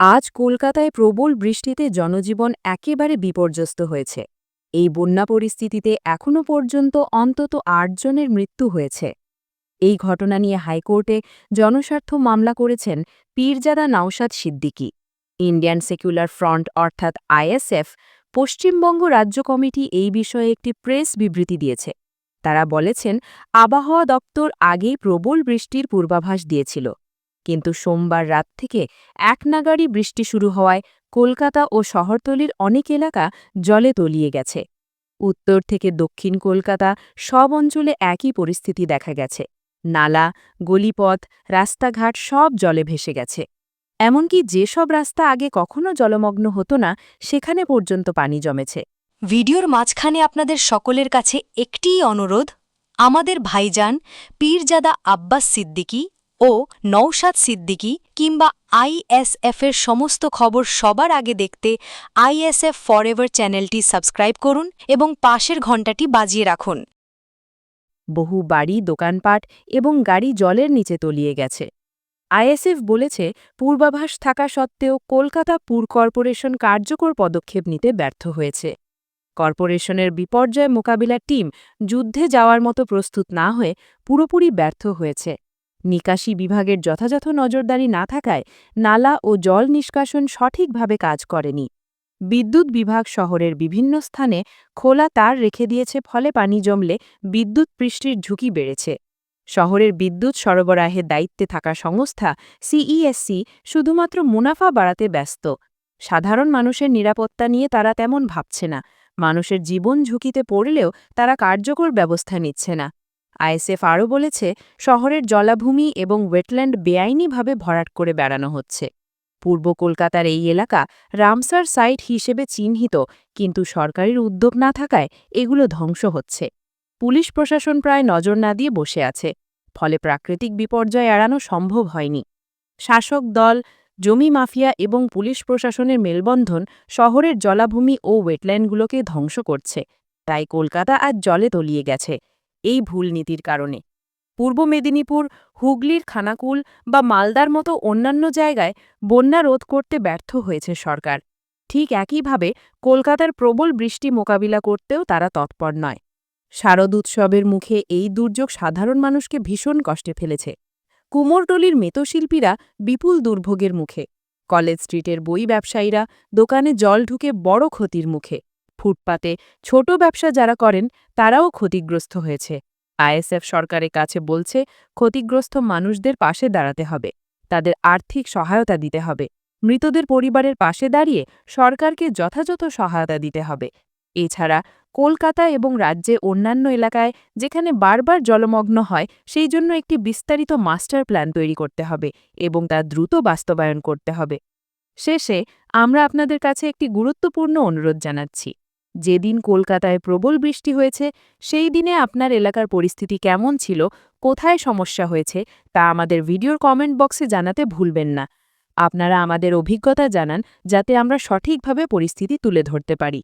আজ কলকাতায় প্রবল বৃষ্টিতে জনজীবন একেবারে বিপর্যস্ত হয়েছে। এই বন্যা পরিস্থিতিতে এখনও পর্যন্ত অন্তত আটজনের মৃত্যু হয়েছে। এই ঘটনা নিয়ে হাইকোর্টে জনস্বার্থ মামলা করেছেন Pirzada Naushad Siddiqui. Indian secular front অর্থাৎ আইএসএফ, পশ্চিমবঙ্গ রাজ্য কমিটি এই বিষয়ে একটি প্রেস বিবৃতি দিয়েছে। তারা বলেছেন, আবহাওয়া দপ্তর আগেই প্রবল বৃষ্টির পূর্বাভাস দিয়েছিল। কিন্তু সোমবার রাত থেকে একনাগাড়ি বৃষ্টি শুরু হওয়ায় কলকাতা ও শহরতলির অনেক এলাকা জলে তলিয়ে গেছে। উত্তর থেকে দক্ষিণ কলকাতা সব অঞ্চলে একই পরিস্থিতি দেখা গেছে। নালা, গলিপথ, রাস্তাঘাট সব জলে ভেসে গেছে। এমনকি যেসব রাস্তা আগে কখনো জলমগ্ন হতো না, সেখানে পর্যন্ত পানি জমেছে। ভিডিওর মাঝখানে আপনাদের সকলের কাছে একটিই অনুরোধ। আমাদের ভাইজান, পীরজাদা আব্বাস সিদ্দিকী ও নৌশাদ সিদ্দিকী কিংবা আইএসএফের সমস্ত খবর সবার আগে দেখতে আইএসএফ ফরএভার চ্যানেলটি সাবস্ক্রাইব করুন এবং পাশের ঘণ্টাটি বাজিয়ে রাখুন। বহু বাড়ি, দোকানপাট এবং গাড়ি জলের নিচে তলিয়ে গেছে। আইএসএফ বলেছে, পূর্বাভাস থাকা সত্ত্বেও কলকাতা পুর কর্পোরেশন কার্যকর পদক্ষেপ নিতে ব্যর্থ হয়েছে। কর্পোরেশনের বিপর্যয় মোকাবিলার টিম যুদ্ধে যাওয়ার মতো প্রস্তুত না হয়ে পুরোপুরি ব্যর্থ হয়েছে। নিকাশি বিভাগের যথাযথ নজরদারি না থাকায় নালা ও জল নিষ্কাশন সঠিকভাবে কাজ করেনি। বিদ্যুৎ বিভাগ শহরের বিভিন্ন স্থানে খোলা তার রেখে দিয়েছে, ফলে পানি জমলে বিদ্যুৎ পৃষ্টির ঝুঁকি বেড়েছে। শহরের বিদ্যুৎ সরবরাহের দায়িত্বে থাকা সংস্থা সিইএসসি শুধুমাত্র মুনাফা বাড়াতে ব্যস্ত। সাধারণ মানুষের নিরাপত্তা নিয়ে তারা তেমন ভাবছে না। মানুষের জীবন ঝুঁকিতে পড়লেও তারা কার্যকর ব্যবস্থা নিচ্ছে না। আইএসএফ আরও বলেছে, শহরের জলাভূমি এবং ওয়েটল্যান্ড বেআইনিভাবে ভরাট করে বেড়ানো হচ্ছে। পূর্ব কলকাতার এই এলাকা রামসার সাইট হিসেবে চিহ্নিত, কিন্তু সরকারের উদ্যোগ না থাকায় এগুলো ধ্বংস হচ্ছে। পুলিশ প্রশাসন প্রায় নজর না দিয়ে বসে আছে, ফলে প্রাকৃতিক বিপর্যয় এড়ানো সম্ভব হয়নি। শাসক দল, জমি মাফিয়া এবং পুলিশ প্রশাসনের মেলবন্ধন শহরের জলাভূমি ও ওয়েটল্যান্ডগুলোকে ধ্বংস করছে, তাই কলকাতা আজ জলে তলিয়ে গেছে। এই ভুল নীতির কারণে। পূর্ব মেদিনীপুর, হুগলির খানাকুল বা মালদার মতো অন্যান্য জায়গায় বন্যা রোধ করতে ব্যর্থ হয়েছে সরকার। ঠিক একইভাবে কলকাতার প্রবল বৃষ্টি মোকাবিলা করতেও তারা তৎপর নয়। শারদ উৎসবের মুখে এই দুর্যোগ সাধারণ মানুষকে ভীষণ কষ্টে ফেলেছে। কুমোরটলির মেতশিল্পীরা বিপুল দুর্ভোগের মুখে। কলেজ স্ট্রিটের বই ব্যবসায়ীরা দোকানে জল ঢুকে বড় ক্ষতির মুখে। ফুটপাতে ছোট ব্যবসা যারা করেন, তারাও ক্ষতিগ্রস্ত হয়েছে। আইএসএফ সরকারের কাছে বলছে, ক্ষতিগ্রস্ত মানুষদের পাশে দাঁড়াতে হবে। তাদের আর্থিক সহায়তা দিতে হবে। মৃতদের পরিবারের পাশে দাঁড়িয়ে সরকারকে যথাযথ সহায়তা দিতে হবে। এছাড়া কলকাতা এবং রাজ্যে অন্যান্য এলাকায় যেখানে বারবার জলমগ্ন হয়, সেই জন্য একটি বিস্তারিত মাস্টার প্ল্যান তৈরি করতে হবে এবং তা দ্রুত বাস্তবায়ন করতে হবে। শেষে আমরা আপনাদের কাছে একটি গুরুত্বপূর্ণ অনুরোধ জানাচ্ছি। যেদিন কলকাতায় প্রবল বৃষ্টি হয়েছে, সেই দিনে আপনার এলাকার পরিস্থিতি কেমন ছিল, কোথায় সমস্যা হয়েছে, তা আমাদের ভিডিওর কমেন্ট বক্সে জানাতে ভুলবেন না। আপনারা আমাদের অভিজ্ঞতা জানান, যাতে আমরা সঠিকভাবে পরিস্থিতি তুলে ধরতে পারি।